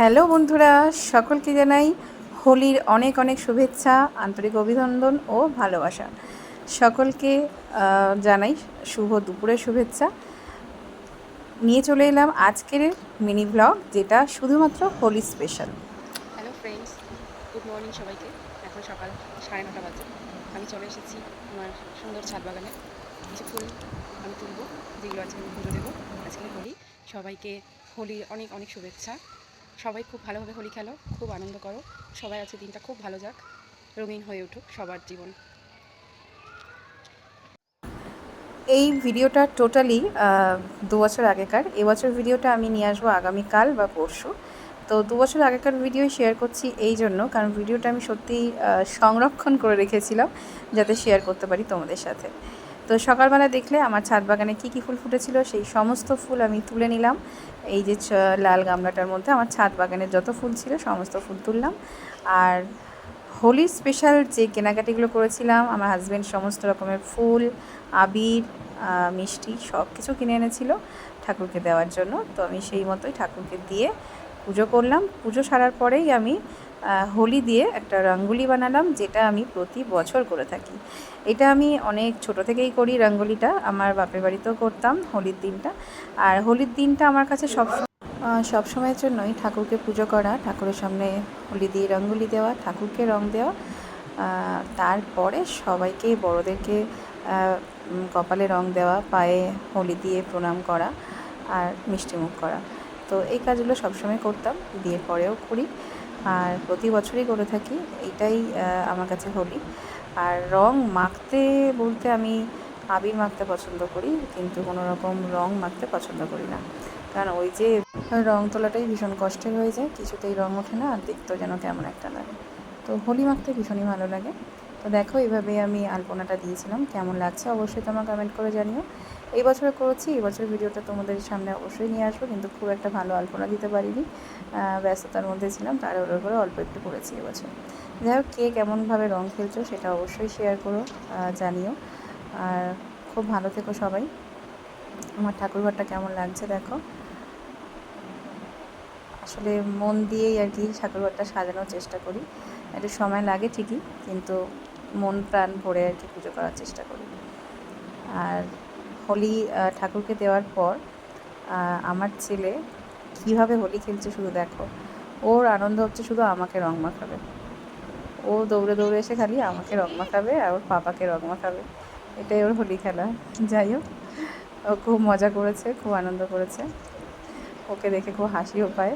Hello বন্ধুরা, সকলকে জানাই হোলির অনেক অনেক শুভেচ্ছা, আন্তরিক অভিনন্দন ও ভালোবাসা। সকলকে জানাই শুভ দুপুরের শুভেচ্ছা। নিয়ে চলে এলাম আজকের মিনি ব্লগ যেটা শুধুমাত্র Holi special hello friends good morning সবাইকে। এখন সকাল সাড়ে নটা বাজে। আমি চলে এসেছি আমার সুন্দর ছাদ বাগানে। কিছু ফুল আমি তুলবো, যেগুলো আজকে আমি পুজো দেবো। আজকে হোলি সবাইকে হোলির অনেক অনেক শুভেচ্ছা। সবাই খুব ভালোভাবে হোলি খেলো খুব আনন্দ করো। সবাই আছে দিনটা খুব ভালো যাক রঙিন হয়ে উঠুক সবার জীবন। এই ভিডিওটা টোটালি দু বছর আগেকার। এবছর ভিডিওটা আমি নিয়ে আসব আগামীকাল বা পরশু। তো দু বছর আগেকার ভিডিও শেয়ার করছি এই জন্য কারণ ভিডিওটা আমি সত্যিই আহ, সংরক্ষণ করে রেখেছিলাম যাতে শেয়ার করতে পারি তোমাদের সাথে। তো সকালবেলা দেখলে আমার ছাদ বাগানে কী কী ফুল ফুটেছিল, সেই সমস্ত ফুল আমি তুলে নিলাম। এই যে লাল গামলাটার মধ্যে আমার ছাদ বাগানের যত ফুল ছিল সমস্ত ফুল তুললাম। আর হোলি স্পেশাল যে কেনাকাটিগুলো করেছিলাম, আমার হাজব্যান্ড সমস্ত রকমের ফুল, আবির মিষ্টি সব কিছু কিনে এনেছিল ঠাকুরকে দেওয়ার জন্য। তো আমি সেই মতোই ঠাকুরকে দিয়ে পুজো করলাম। পুজো সারার পরেই আমি হোলি দিয়ে একটা রঙ্গোলি বানালাম, যেটা আমি প্রতি বছর করে থাকি। এটা আমি অনেক ছোট থেকেই করি রঙ্গোলিটা, আমার বাপের বাড়িতেও করতাম হোলির দিনটা। আর হোলির দিনটা আমার কাছে সব সব সময়ের জন্যই ঠাকুরকে পুজো করা, ঠাকুরের সামনে হোলি দিয়ে রঙ্গোলি দেওয়া, ঠাকুরকে রং দেওয়া। তারপরে সবাইকে, বড়োদেরকে কপালে রং দেওয়া, পায়ে হোলি দিয়ে প্রণাম করা আর মিষ্টিমুখ করা। তো এই কাজগুলো সবসময় করতাম, বিয়ের পরেও করি। আর প্রতি বছরই করে থাকি এইটাই আমার কাছে হোলি আর রং মাখতে বলতে আমি আবির মাখতে পছন্দ করি, কিন্তু কোনো রকম রং মাখতে পছন্দ করি না। কারণ ওই যে রং তোলাটাই ভীষণ কষ্টের হয়ে যায়, কিছুতেই রং ওঠে না, আর দেখতেও যেন কেমন একটা লাগে। তো হোলি মাখতে ভীষণই ভালো লাগে। তো দেখো এইভাবে আমি আলপনাটা দিয়েছিলাম। কেমন লাগছে অবশ্যই তোমার কমেন্ট করে জানিও। এই বছরে করেছি, এই বছর ভিডিওটা তোমাদের সামনে অবশ্যই নিয়ে আসব, কিন্তু খুব একটা ভালো আলপনা দিতে পারিনি। ব্যস্ততার মধ্যে ছিলাম, তার ওর করে অল্প একটু করেছি এবছর যাই হোক, কে কেমনভাবে রং খেলছো সেটা অবশ্যই শেয়ার করো জানিও। আর খুব ভালো থেকো সবাই। আমার ঠাকুরঘরটা কেমন লাগছে দেখো। আসলে মন দিয়েই আর কি ঠাকুরঘরটা সাজানোর চেষ্টা করি। একটু সময় লাগে ঠিকই, কিন্তু মন প্রাণ ভরে আর কি পুজো করার চেষ্টা করি। আর হোলি ঠাকুরকে দেওয়ার পর আমার ছেলে কীভাবে হোলি খেলছে শুধু দেখো। ওর আনন্দ হচ্ছে শুধু আমাকে রং মাখাবে। ও দৌড়ে দৌড়ে এসে খালি আমাকে রং মাখাবে আর ওর পাপাকে রং মাখাবে। এটাই ওর হোলি খেলা। যাই হোক, ও খুব মজা করেছে, খুব আনন্দ করেছে। ওকে দেখে খুব হাসিও পায়।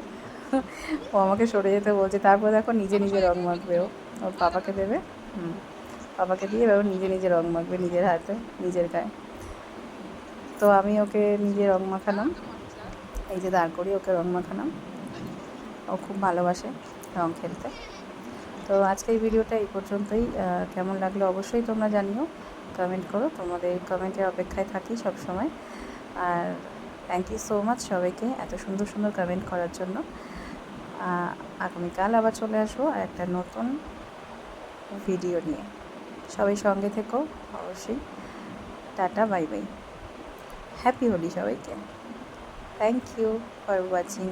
ও আমাকে সরে যেতে বলছে, তারপর দেখো নিজে নিজে রং মাখবে ও। ওর পাপাকে দেবে, হুম। পাপাকে দিয়ে এবার নিজে নিজে রং মাখবে নিজের হাতে, নিজের গায়ে। তো আমি ওকে নিজে রং মাখালাম। এই যে দাঁড় করি ওকে রং মাখালাম। ও খুব ভালোবাসে রং খেলতে। তো আজকের ভিডিওটা এই পর্যন্তই। কেমন লাগল অবশ্যই তোমরা জানিও। কমেন্ট করো। তোমাদের কমেন্টের অপেক্ষায় থাকি সব সময় আর থ্যাংক ইউ সো মাচ সবাইকে এত সুন্দর সুন্দর কমেন্ট করার জন্য। আগামীকাল আবার চলে আসব আর একটা নতুন ভিডিও নিয়ে। সবাই সঙ্গে থেকো অবশ্যই। Tata bye bye. Happy Holi সবাইকে। Thank you for watching